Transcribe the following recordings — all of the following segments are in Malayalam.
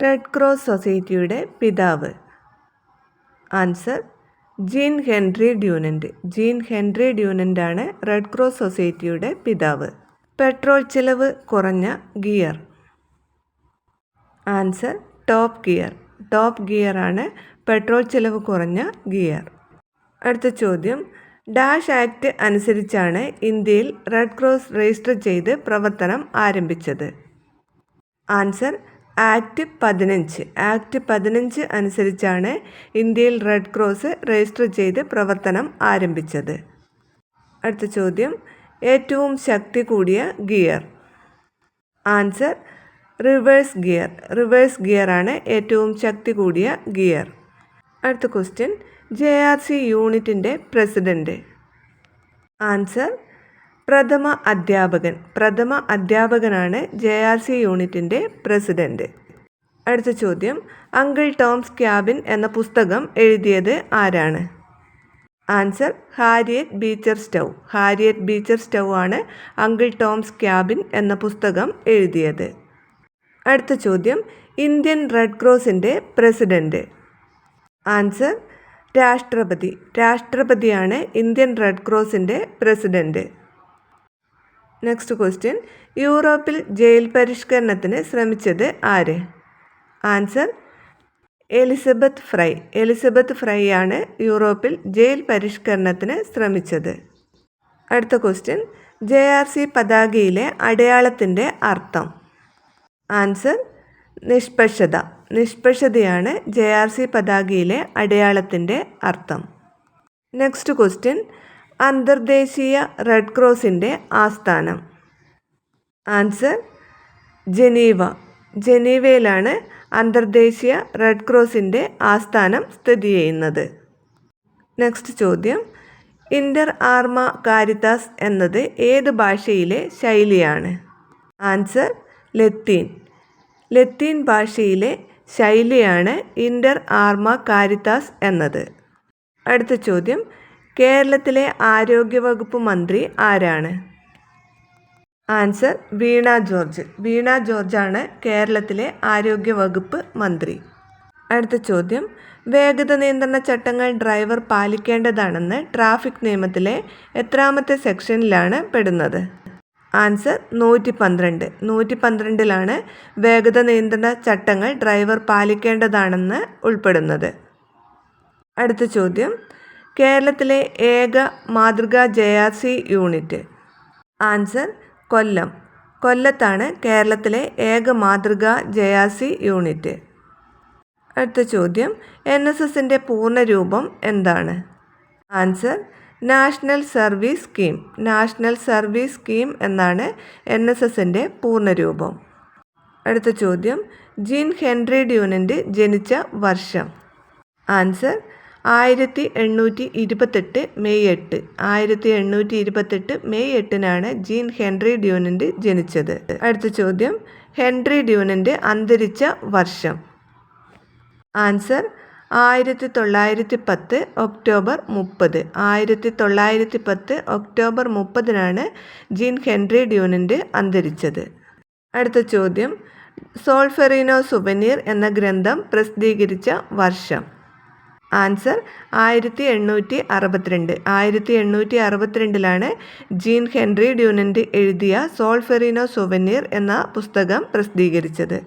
റെഡ് ക്രോസ് സൊസൈറ്റിയുടെ പിതാവ്. Answer Jean Henri Dunant Jean Henri ഡ്യൂനന്റാണ് red cross സൊസൈറ്റിയുടെ പിതാവ്. പെട്രോൾ ചിലവ് കുറഞ്ഞ gear answer top gear top gear ആണ് പെട്രോൾ ചിലവ് കുറഞ്ഞ ഗിയർ അടുത്ത ചോദ്യം ഡാഷ് ആക്ട് അനുസരിച്ചാണ് ഇന്ത്യയിൽ റെഡ് ക്രോസ് രജിസ്റ്റർ ചെയ്ത് പ്രവർത്തനം ആരംഭിച്ചത്. ആൻസർ ആക്ട് പതിനഞ്ച്. ആക്ട് പതിനഞ്ച് അനുസരിച്ചാണ് ഇന്ത്യയിൽ റെഡ് ക്രോസ് രജിസ്റ്റർ ചെയ്ത് പ്രവർത്തനം ആരംഭിച്ചത്. അടുത്ത ചോദ്യം. ഏറ്റവും ശക്തി കൂടിയ gear. Answer reverse gear. Reverse ഗിയറാണ് ഏറ്റവും ശക്തി കൂടിയ ഗിയർ. അടുത്ത ക്വസ്റ്റ്യൻ. ജെ ആർ സി യൂണിറ്റിന്റെ പ്രസിഡന്റ്. ആൻസർ പ്രഥമ അധ്യാപകൻ. പ്രഥമ അധ്യാപകനാണ് ജെ ആർ സി യൂണിറ്റിന്റെ പ്രസിഡന്റ് അടുത്ത ചോദ്യം. അങ്കിൾ ടോംസ് ക്യാബിൻ എന്ന പുസ്തകം എഴുതിയത് ആരാണ്? Answer. Harriet Beecher Stowe. Harriet Beecher Stowe ആണ് അങ്കിൾ ടോംസ് ക്യാബിൻ എന്ന പുസ്തകം എഴുതിയത്. അടുത്ത ചോദ്യം. ഇന്ത്യൻ റെഡ് ക്രോസിന്റെ പ്രസിഡന്റ് ആൻസർ. രാഷ്ട്രപതി. രാഷ്ട്രപതിയാണ് ഇന്ത്യൻ റെഡ് ക്രോസിന്റെ പ്രസിഡന്റ് നെക്സ്റ്റ് ക്വസ്റ്റ്യൻ യൂറോപ്പിൽ ജയിൽ പരിഷ്കരണത്തിന് ശ്രമിച്ചത് ആര്? Answer Elizabeth Fry Elizabeth Fry ആണ് യൂറോപ്പിൽ ജയിൽ പരിഷ്കരണത്തിന് ശ്രമിച്ചത്. അടുത്ത ക്വസ്റ്റ്യൻ ജെ ആർ സി പതാകയിലെ അടയാളത്തിന്റെ അർത്ഥം. ആൻസർ നിഷ്പക്ഷത. നിഷ്പക്ഷതയാണ് ജെ ആർ സി പതാകയിലെ അടയാളത്തിന്റെ അർത്ഥം. നെക്സ്റ്റ് ക്വസ്റ്റ്യൻ അന്തർദേശീയ റെഡ് ക്രോസിന്റെ ആസ്ഥാനം. Answer Geneva. ജനീവയിലാണ് അന്തർദേശീയ റെഡ് ക്രോസിന്റെ ആസ്ഥാനം സ്ഥിതി ചെയ്യുന്നത്. നെക്സ്റ്റ് ചോദ്യം. ഇന്റർ ആർമ കാരിതാസ് എന്നത് ഏത് ഭാഷയിലെ ശൈലിയാണ്? ആൻസർ ലത്തീൻ. ലത്തീൻ ഭാഷയിലെ ശൈലിയാണ് ഇന്റർ ആർമ കാരിതാസ് എന്നത്. അടുത്ത ചോദ്യം. കേരളത്തിലെ ആരോഗ്യവകുപ്പ് മന്ത്രി ആരാണ്? ആൻസർ വീണ ജോർജ്. വീണ ജോർജാണ് കേരളത്തിലെ ആരോഗ്യവകുപ്പ് മന്ത്രി. അടുത്ത ചോദ്യം. വേഗത നിയന്ത്രണ ചട്ടങ്ങൾ ഡ്രൈവർ പാലിക്കേണ്ടതാണെന്ന് ട്രാഫിക് നിയമത്തിലെ എത്രാമത്തെ സെക്ഷനിലാണ് പെടുന്നത്? ആൻസർ നൂറ്റി പന്ത്രണ്ട് നൂറ്റി പന്ത്രണ്ടിലാണ് വേഗത നിയന്ത്രണ ചട്ടങ്ങൾ ഡ്രൈവർ പാലിക്കേണ്ടതാണെന്ന് ഉൾപ്പെടുന്നത്. അടുത്ത ചോദ്യം. കേരളത്തിലെ ഏക മാതൃകാ J R C unit. Answer Kollam. കൊല്ലത്താണ് കേരളത്തിലെ ഏക മാതൃകാ ജെ ആർ സി യൂണിറ്റ്. അടുത്ത ചോദ്യം എൻ എസ് എസിന്റെ പൂർണരൂപം എന്താണ്? Answer national service scheme. National service scheme എന്നാണ് എൻ എസ് എസിന്റെ പൂർണരൂപം. അടുത്ത ചോദ്യം ജീൻ ഹെൻറി ഡ്യൂനന്റ് ജനിച്ച വർഷം. ആൻസർ ആയിരത്തി എണ്ണൂറ്റി ഇരുപത്തെട്ട് മെയ് എട്ട്. ആയിരത്തി എണ്ണൂറ്റി ഇരുപത്തെട്ട് മെയ് എട്ടിനാണ് ജീൻ ഹെൻറി ഡ്യൂനന്റ് ജനിച്ചത്. അടുത്ത ചോദ്യം. ഹെൻറി ഡ്യൂനന്റ് അന്തരിച്ച വർഷം. ആൻസർ. ആയിരത്തി തൊള്ളായിരത്തി പത്ത് ഒക്ടോബർ മുപ്പത്. ആയിരത്തി തൊള്ളായിരത്തി പത്ത് ഒക്ടോബർ മുപ്പതിനാണ് ജീൻ ഹെൻറി ഡ്യൂനന്റ് അന്തരിച്ചത്. അടുത്ത ചോദ്യം. സോൾഫെറിനോ സുബനീർ എന്ന ഗ്രന്ഥം പ്രസിദ്ധീകരിച്ച വർഷം. ആൻസർ ആയിരത്തി എണ്ണൂറ്റി അറുപത്തിരണ്ട് ആയിരത്തി എണ്ണൂറ്റി അറുപത്തിരണ്ടിലാണ് ജീൻ ഹെൻറി ഡ്യൂനന്റ് എഴുതിയ സോൾഫെറിനോ സുവനീർ എന്ന പുസ്തകം പ്രസിദ്ധീകരിച്ചത്.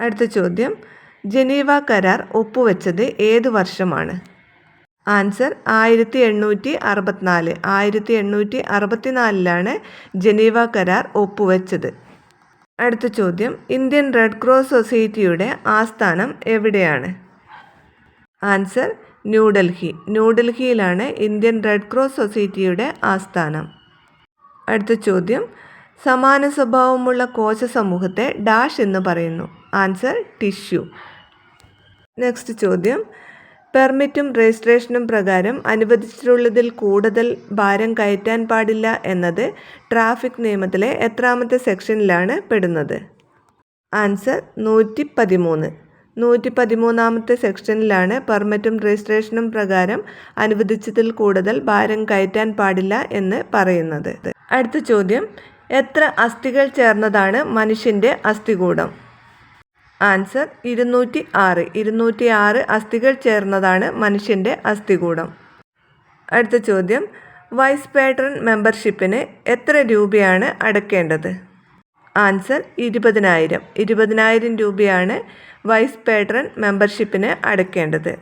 അടുത്ത ചോദ്യം. ജനീവ കരാർ ഒപ്പുവെച്ചത് ഏത് വർഷമാണ്? ആൻസർ ആയിരത്തി എണ്ണൂറ്റി അറുപത്തിനാല് ആയിരത്തി എണ്ണൂറ്റി അറുപത്തിനാലിലാണ് ജനീവ കരാർ ഒപ്പുവെച്ചത്. അടുത്ത ചോദ്യം. ഇന്ത്യൻ റെഡ് ക്രോസ് സൊസൈറ്റിയുടെ ആസ്ഥാനം എവിടെയാണ്? ആൻസർ ന്യൂഡൽഹി. ന്യൂഡൽഹിയിലാണ് ഇന്ത്യൻ റെഡ് ക്രോസ് സൊസൈറ്റിയുടെ ആസ്ഥാനം. അടുത്ത ചോദ്യം. സമാന സ്വഭാവമുള്ള കോശ സമൂഹത്തെ ഡാഷ് എന്ന് പറയുന്നു. Answer tissue. നെക്സ്റ്റ് ചോദ്യം. പെർമിറ്റും രജിസ്ട്രേഷനും പ്രകാരം അനുവദിച്ചിട്ടുള്ളതിൽ കൂടുതൽ ഭാരം കയറ്റാൻ പാടില്ല എന്നത് ട്രാഫിക് നിയമത്തിലെ എത്രാമത്തെ സെക്ഷനിലാണ് പെടുന്നത്? ആൻസർ നൂറ്റി പതിമൂന്ന് നൂറ്റി പതിമൂന്നാമത്തെ സെക്ഷനിലാണ് പെർമിറ്റും രജിസ്ട്രേഷനും പ്രകാരം അനുവദിച്ചതിൽ കൂടുതൽ ഭാരം കയറ്റാൻ പാടില്ല എന്ന് പറയുന്നത്. അടുത്ത ചോദ്യം. എത്ര അസ്ഥികൾ ചേർന്നതാണ് മനുഷ്യന്റെ അസ്ഥികൂടം? ആൻസർ ഇരുന്നൂറ്റി ആറ് ഇരുന്നൂറ്റി ആറ് അസ്ഥികൾ ചേർന്നതാണ് മനുഷ്യന്റെ അസ്ഥികൂടം. അടുത്ത ചോദ്യം. വൈസ് പാട്രൺ മെമ്പർഷിപ്പിന് എത്ര രൂപയാണ് അടയ്ക്കേണ്ടത് ആൻസർ ഇരുപതിനായിരം. ഇരുപതിനായിരം രൂപയാണ് വൈസ് പാട്രൺ മെമ്പർഷിപ്പിന് അടയ്ക്കേണ്ടത്.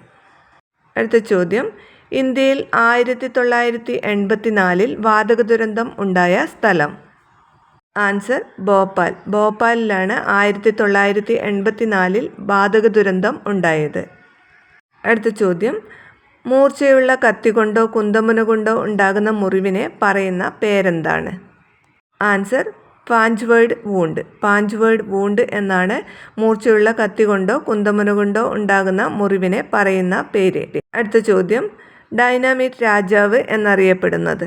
അടുത്ത ചോദ്യം. ഇന്ത്യയിൽ ആയിരത്തി തൊള്ളായിരത്തി എൺപത്തി നാലിൽ വാതക ദുരന്തം ഉണ്ടായ സ്ഥലം. ആൻസർ ഭോപ്പാൽ. ഭോപ്പാലിലാണ് ആയിരത്തി തൊള്ളായിരത്തി എൺപത്തി നാലിൽ വാതക ദുരന്തം ഉണ്ടായത്. അടുത്ത ചോദ്യം. മൂർച്ചയുള്ള കത്തി കൊണ്ടോ കുന്തമുന കൊണ്ടോ ഉണ്ടാകുന്ന മുറിവിനെ പറയുന്ന പേരെന്താണ്? Answer punctured wound. Punctured wound എന്നാണ് മൂർച്ചയുള്ള കത്തി കൊണ്ടോ കുന്തമുന കൊണ്ടോ ഉണ്ടാകുന്ന മുറിവിനെ പറയുന്ന പേര്. അടുത്ത ചോദ്യം ഡൈനാമിക് രാജാവ് എന്നറിയപ്പെടുന്നത്?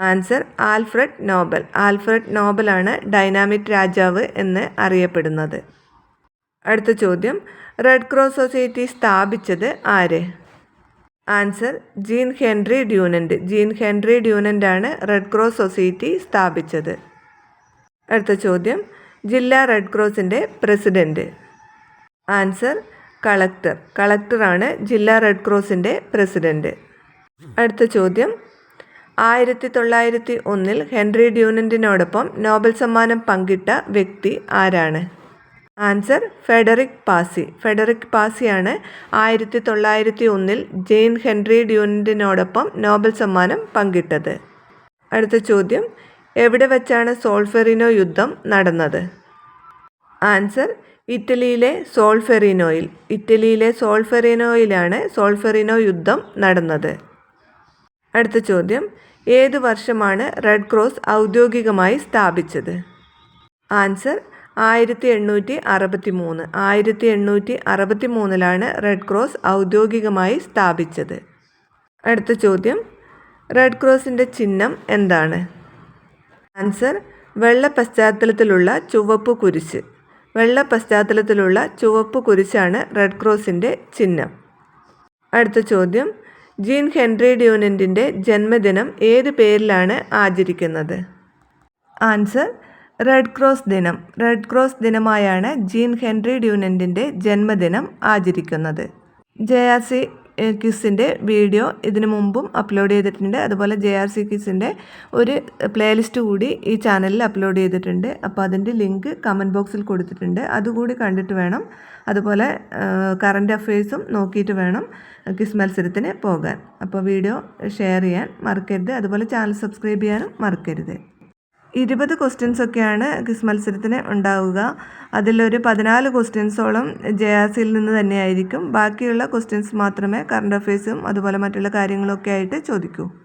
Answer Alfred Nobel. ആൽഫ്രഡ് നോബലാണ് ഡൈനാമിക് രാജാവ് എന്ന് അറിയപ്പെടുന്നത്. അടുത്ത ചോദ്യം റെഡ് ക്രോസ് സൊസൈറ്റി സ്ഥാപിച്ചത് ആര്? Answer Jean Henri Dunant Jean Henri ഡ്യൂനന്റാണ് red cross society സ്ഥാപിച്ചത്. അടുത്ത ചോദ്യം. ജില്ലാ റെഡ് ക്രോസിന്റെ പ്രസിഡന്റ് ആൻസർ കളക്ടർ. കളക്ടറാണ് ജില്ലാ റെഡ് ക്രോസിന്റെ പ്രസിഡന്റ് അടുത്ത ചോദ്യം. ആയിരത്തി തൊള്ളായിരത്തി ഒന്നിൽ ഹെൻറി ഡ്യൂനന്റിനോടൊപ്പം നോബൽ സമ്മാനം പങ്കിട്ട വ്യക്തി ആരാണ്? Answer Frederic Passy. ഫെഡറിക് പാസിയാണ് ആയിരത്തി തൊള്ളായിരത്തി ഒന്നിൽ ജെയിൻ ഹെൻറി ഡ്യൂനന്റിനോടൊപ്പം നോബൽ സമ്മാനം പങ്കിട്ടത്. അടുത്ത ചോദ്യം. എവിടെ വച്ചാണ് സോൾഫെറിനോ യുദ്ധം നടന്നത്? ആൻസർ ഇറ്റലിയിലെ സോൾഫെറിനോയിൽ. ഇറ്റലിയിലെ സോൾഫെറിനോയിലാണ് സോൾഫെറിനോ യുദ്ധം നടന്നത്. അടുത്ത ചോദ്യം ഏത് വർഷമാണ് റെഡ് ക്രോസ് ഔദ്യോഗികമായി സ്ഥാപിച്ചത്? ആൻസർ ആയിരത്തി എണ്ണൂറ്റി അറുപത്തി മൂന്ന് ആയിരത്തി എണ്ണൂറ്റി അറുപത്തി മൂന്നിലാണ് റെഡ് ക്രോസ് ഔദ്യോഗികമായി സ്ഥാപിച്ചത്. അടുത്ത ചോദ്യം റെഡ് ക്രോസിന്റെ ചിഹ്നം എന്താണ്? ആൻസർ വെള്ള പശ്ചാത്തലത്തിലുള്ള ചുവപ്പ് കുരിശ്. വെള്ള പശ്ചാത്തലത്തിലുള്ള ചുവപ്പ് കുരിശാണ് റെഡ് ക്രോസിന്റെ ചിഹ്നം. അടുത്ത ചോദ്യം ജീൻ ഹെൻറി ഡ്യൂനന്റിന്റെ ജന്മദിനം ഏത് പേരിലാണ് ആചരിക്കുന്നത്? ആൻസർ റെഡ് ക്രോസ് ദിനം. റെഡ് ക്രോസ് ദിനമായാണ് ജീൻ ഹെൻറി ഡ്യൂനന്റിന്റെ ജന്മദിനം ആചരിക്കുന്നത്. ജെ ആർ സി ക്വിസിന്റെ വീഡിയോ ഇതിനു മുമ്പും അപ്ലോഡ് ചെയ്തിട്ടുണ്ട്. അതുപോലെ ജെ ആർ സി ക്വിസിന്റെ ഒരു പ്ലേലിസ്റ്റ് കൂടി ഈ ചാനലിൽ അപ്ലോഡ് ചെയ്തിട്ടുണ്ട്. അപ്പോൾ അതിന്റെ ലിങ്ക് കമന്റ് ബോക്സിൽ കൊടുത്തിട്ടുണ്ട്. അതുകൂടി കണ്ടിട്ട് വേണം. അതുപോലെ കറണ്ട് അഫയേഴ്സും നോക്കിയിട്ട് വേണം ക്വിസ് മത്സരത്തിന് പോകാൻ. അപ്പോൾ വീഡിയോ ഷെയർ ചെയ്യാൻ മറക്കരുത്. അതുപോലെ ചാനൽ സബ്സ്ക്രൈബ് ചെയ്യാനും മറക്കരുത്. ഇരുപത് ക്വസ്റ്റ്യൻസ് ഒക്കെയാണ് ക്വിസ് മത്സരത്തിന് ഉണ്ടാവുക. അതിലൊരു പതിനാല് ക്വസ്റ്റ്യൻസോളം ജെ ആർ സിയിൽ നിന്ന് തന്നെയായിരിക്കും. ബാക്കിയുള്ള ക്വസ്റ്റ്യൻസ് മാത്രമേ കറണ്ട് അഫയേഴ്സും അതുപോലെ മറ്റുള്ള കാര്യങ്ങളൊക്കെ ആയിട്ട് ചോദിക്കൂ.